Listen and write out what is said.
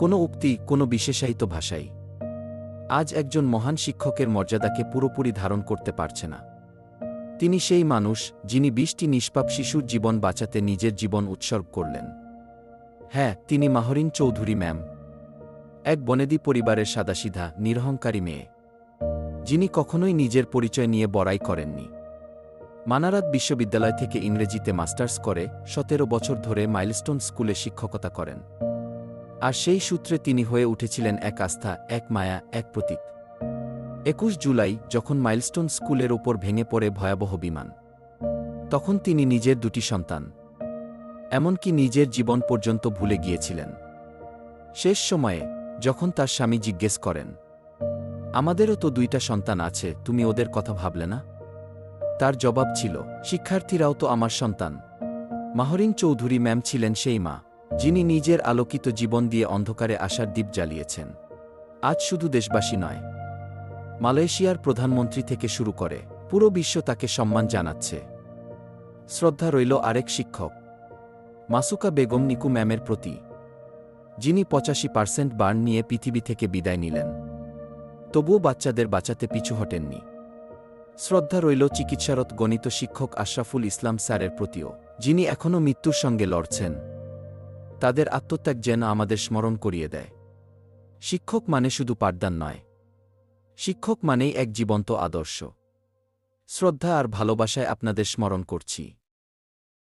কোনো উক্তি, কোনো বিশেষায়িত ভাষাই। আজ একজন মহান শিক্ষকের মর্যাদাকে পুরোপুরি ধারণ করতে পারছে না। তিনি সেই মানুষ, যিনি বিশটি নিষ্পাপ শিশুর জীবন বাঁচাতে নিজের জীবন উৎসর্গ করলেন। হ্যাঁ তিনি মাহরিন চৌধুরী, ম্যাম। এক বনেদি পরিবারের সাদাসিধা, নিরহংকারী মেয়ে। যিনি কখনোই নিজের পরিচয় নিয়ে বড়াই করেননি। মানারাত বিশ্ববিদ্যালয় থেকে ইংরেজিতে মাস্টার্স করে, সতেরো বছর ধরে মাইলস্টোন স্কুলে শিক্ষকতা করেন। আর সেই সূত্রে তিনি হয়ে উঠেছিলেন এক আস্থা, এক মায়া, এক প্রতীক। একুশ জুলাই, যখন মাইলস্টোন স্কুলের ওপর ভেঙে পড়ে ভয়াবহ বিমান, তখন তিনি নিজের দুটি সন্তান, এমনকি নিজের জীবন পর্যন্ত ভুলে গিয়েছিলেন। শেষ সময়ে, যখন তার স্বামী জিজ্ঞেস করেন, আমাদেরও তো দুইটা সন্তান আছে, তুমি ওদের কথা ভাবলে না? তার জবাব ছিল, শিক্ষার্থীরাও তো আমার সন্তান। মাহরিন চৌধুরী ম্যাম ছিলেন সেই মা। যিনি নিজের আলোকিত জীবন দিয়ে অন্ধকারে আসার দ্বীপ জ্বালিয়েছেন। আজ শুধু দেশবাসী নয়। মালয়েশিয়ার প্রধানমন্ত্রী থেকে শুরু করে পুরো বিশ্ব তাকে সম্মান জানাচ্ছে। শ্রদ্ধা রইল আরেক শিক্ষক, মাসুকা বেগম নিকু ম্যামের প্রতি, যিনি পঁচাশি পার্সেন্ট বার্ন নিয়ে পৃথিবী থেকে বিদায় নিলেন। তবুও বাচ্চাদের বাঁচাতে পিছু হটেননি। শ্রদ্ধা রইল চিকিৎসারত গণিত শিক্ষক আশরাফুল ইসলাম স্যারের প্রতিও, যিনি এখনও মৃত্যুর সঙ্গে লড়ছেন। তাদের আত্মত্যাগ যেন আমাদের স্মরণ করিয়ে দেয়। শিক্ষক মানে শুধু পাঠদান নয়। শিক্ষক মানেই এক জীবন্ত আদর্শ। শ্রদ্ধা আর ভালোবাসায় আপনাদের স্মরণ করছি।